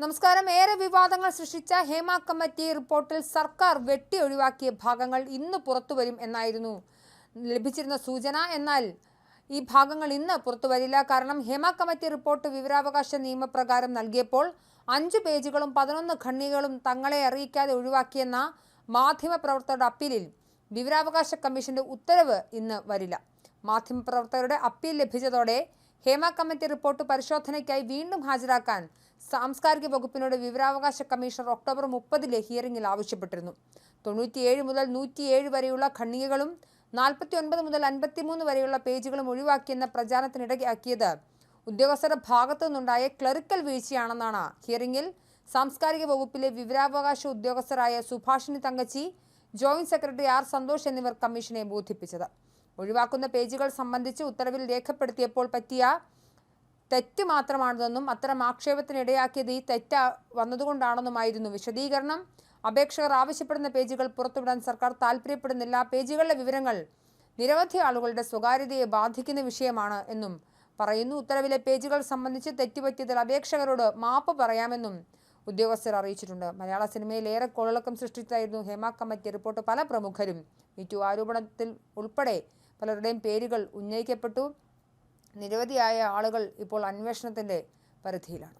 നമസ്കാരം. ഏറെ വിവാദങ്ങൾ സൃഷ്ടിച്ച ഹേമ കമ്മിറ്റി റിപ്പോർട്ടിൽ സർക്കാർ വെട്ടി ഒഴിവാക്കിയ ഭാഗങ്ങൾ ഇന്ന് പുറത്തുവരും എന്നായിരുന്നു. ലഭിച്ചിരുന്ന സൂചന എന്നാൽ ഈ ഭാഗങ്ങൾ ഇന്ന് പുറത്തുവരില്ല. കാരണം ഹേമ കമ്മിറ്റി റിപ്പോർട്ട് വിവരാവകാശ നിയമപ്രകാരം നൽകിയപ്പോൾ അഞ്ച് പേജുകളും പതിനൊന്ന് ഖണ്ഡികകളും തങ്ങളെ അറിയിക്കാതെ ഒഴിവാക്കിയെന്ന മാധ്യമപ്രവർത്തകരുടെ അപ്പീലിൽ വിവരാവകാശ കമ്മീഷന്റെ ഉത്തരവ് ഇന്ന് വരില്ല. മാധ്യമപ്രവർത്തകരുടെ അപ്പീൽ ലഭിച്ചതോടെ ഹേമ കമ്മിറ്റി റിപ്പോർട്ട് പരിശോധനയ്ക്കായി വീണ്ടും ഹാജരാക്കാൻ സാംസ്കാരിക വകുപ്പിനോട് വിവരാവകാശ കമ്മീഷണർ ഒക്ടോബർ മുപ്പതിലെ ഹിയറിംഗിൽ ആവശ്യപ്പെട്ടിരുന്നു. തൊണ്ണൂറ്റിയേഴ് മുതൽ നൂറ്റിയേഴ് വരെയുള്ള ഖണ്ഡികകളും നാൽപ്പത്തി ഒൻപത് മുതൽ അൻപത്തിമൂന്ന് വരെയുള്ള പേജുകളും ഒഴിവാക്കിയെന്ന പ്രചാരണത്തിനിടയാക്കിയത് ഉദ്യോഗസ്ഥരുടെ ഭാഗത്തു നിന്നുണ്ടായ ക്ലറിക്കൽ വീഴ്ചയാണെന്നാണ് ഹിയറിംഗിൽ സാംസ്കാരിക വകുപ്പിലെ വിവരാവകാശ ഉദ്യോഗസ്ഥരായ Subhashini Thankachi joint secretary R Santhosh എന്നിവർ കമ്മീഷനെ ബോധിപ്പിച്ചത്. ഒഴിവാക്കുന്ന പേജുകൾ സംബന്ധിച്ച് ഉത്തരവിൽ രേഖപ്പെടുത്തിയപ്പോൾ പറ്റിയ തെറ്റ് മാത്രമാണിതെന്നും അത്തരം ആക്ഷേപത്തിനിടയാക്കിയത് ഈ തെറ്റ വന്നതുകൊണ്ടാണെന്നുമായിരുന്നു വിശദീകരണം. അപേക്ഷകർ ആവശ്യപ്പെടുന്ന പേജുകൾ പുറത്തുവിടാൻ സർക്കാർ താൽപ്പര്യപ്പെടുന്നില്ല. പേജുകളിലെ വിവരങ്ങൾ നിരവധി ആളുകളുടെ സ്വകാര്യതയെ ബാധിക്കുന്ന വിഷയമാണ് എന്നും പറയുന്നു. ഉത്തരവിലെ പേജുകൾ സംബന്ധിച്ച് തെറ്റുപറ്റിയതിൽ അപേക്ഷകരോട് മാപ്പ് പറയാമെന്നും ഉദ്യോഗസ്ഥർ അറിയിച്ചിട്ടുണ്ട്. മലയാള സിനിമയിൽ ഏറെ കൊള്ളക്കം സൃഷ്ടിച്ചതായിരുന്നു ഹേമ കമ്മിറ്റി റിപ്പോർട്ട്. പല പ്രമുഖരും മീറ്റു ആരോപണത്തിൽ ഉൾപ്പെടെ പലരുടെയും പേരുകൾ ഉന്നയിക്കപ്പെട്ടു. നിരവധിയായ ആളുകൾ ഇപ്പോൾ അന്വേഷണത്തിന്റെ പരിധിയിലാണ്.